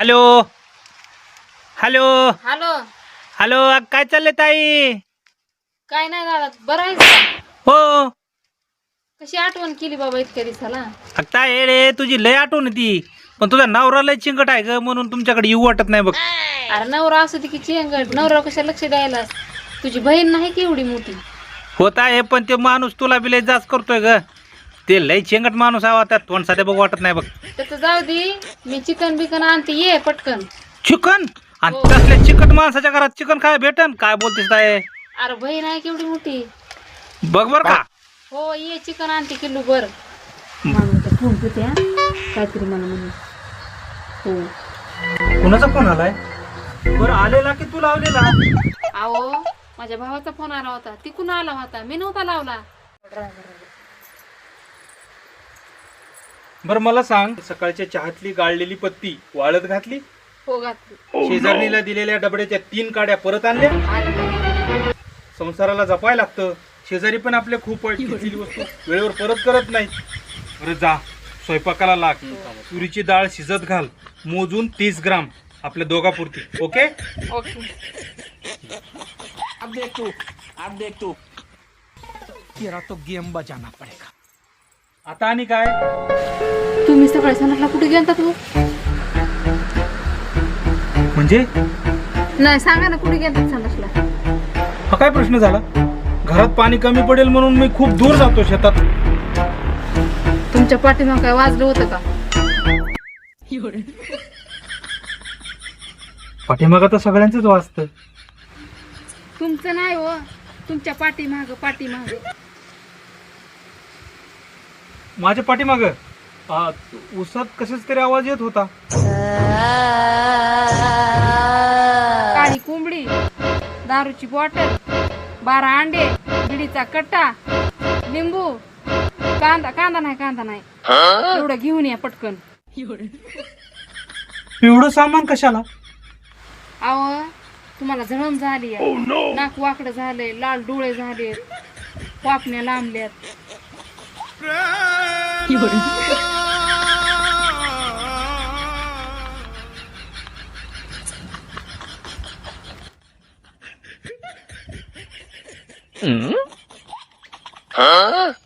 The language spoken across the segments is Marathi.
हॅलो. हॅलो. हॅलो. हॅलो काय चाललंय ताई? काय नाही दादा बरं का? हो. कशी आठवण केली बाबा इतक्या दिवसाला? अग ताई रे तुझी लय आठवण ती. पण तुझा नवरा लय चिंकट आहे ग म्हणून तुमच्याकडे येऊ वाटत नाही बघ. अरे नवरा असू दे की चेंगट. नवरा कशा लक्ष द्यायला? तुझी बहीण नाही की एवढी मोठी? होत आहे पण ते माणूस तुला बी लय जाच करतोय ग. ते लय चिंगट माणूस हवा त्यात तोंड साध्या बघ वाटत नाही बघ. त्याचं जाऊ दे मी चिकन बिकन आणते ये पटकन. चिकन? आणि हो. तसल्या चिकट माणसाच्या घरात चिकन काय भेटन? काय बोलतेस ताई? अरे बहीण आहे केवढी मोठी. बघ बर का. हो ये चिकन आणते किलो बर. फोन होते काहीतरी मला म्हणून. हो. कुणाचा फोन आलाय? बरं आलेला की तू लावलेला? अहो माझ्या भावाचा फोन आला होता. तिकून आला होता. मी नव्हता लावला. बरं मला सांग. सकाळच्या चहातली गाळलेली पत्ती वाळत घातली? हो घातली. शेजारणीला दिलेल्या डबड्याच्या तीन काड्या परत आणल्या. संसाराला जपायला लागतं. शेजारी पण आपल्या खूप वाईट घेतलेली वस्तू वेळेवर परत करत नाही बरं जा. स्वयंपाकाला लाग. तुरीची डाळ शिजत घाल. मोजून तीस ग्राम आपल्या दोघापुरती. ओके? ओके. अब देख तू. अब देख तू. तेरा तो गेम बजाना पडेगा. आता आणि काय? तुम्ही सकाळी सणाला कुठे गेलता तू? म्हणजे? नाही सांगा ना कुठे गेलता संडासला हा काय प्रश्न झाला? घरात पाणी कमी पडेल म्हणून मी खूप दूर जातो शेतात. तुमच्या पाठीमाग काय वाजलं होतं का? पाठीमागं तर सगळ्यांचंच वाचतं तुमचं नाही हो. तुमच्या पाठीमाग पाठीमाग. माझ्या पाठीमाग? उसात कशाच तरी आवाज येत होता. काळी कोंबडी दारूची बॉटल बारा अंडे बिडीचा कट्टा लिंबू. कांदा कांदा नाही कांदा नाही. एवढं घेऊन या पटकन. एवढं सामान कशाला? अहो तुम्हाला जळण झाली आहे. नाक वाकडं झालंय लाल डोळे झाले वापण्या लांबल्यात.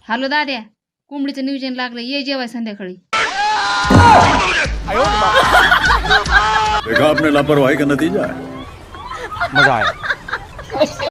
हॅलो दाद्या कोंबडीचं नियोजन लागलं ये जेवाय संध्याकाळी. देखा आपने लापरवाही का नतीजा है? मजा आहे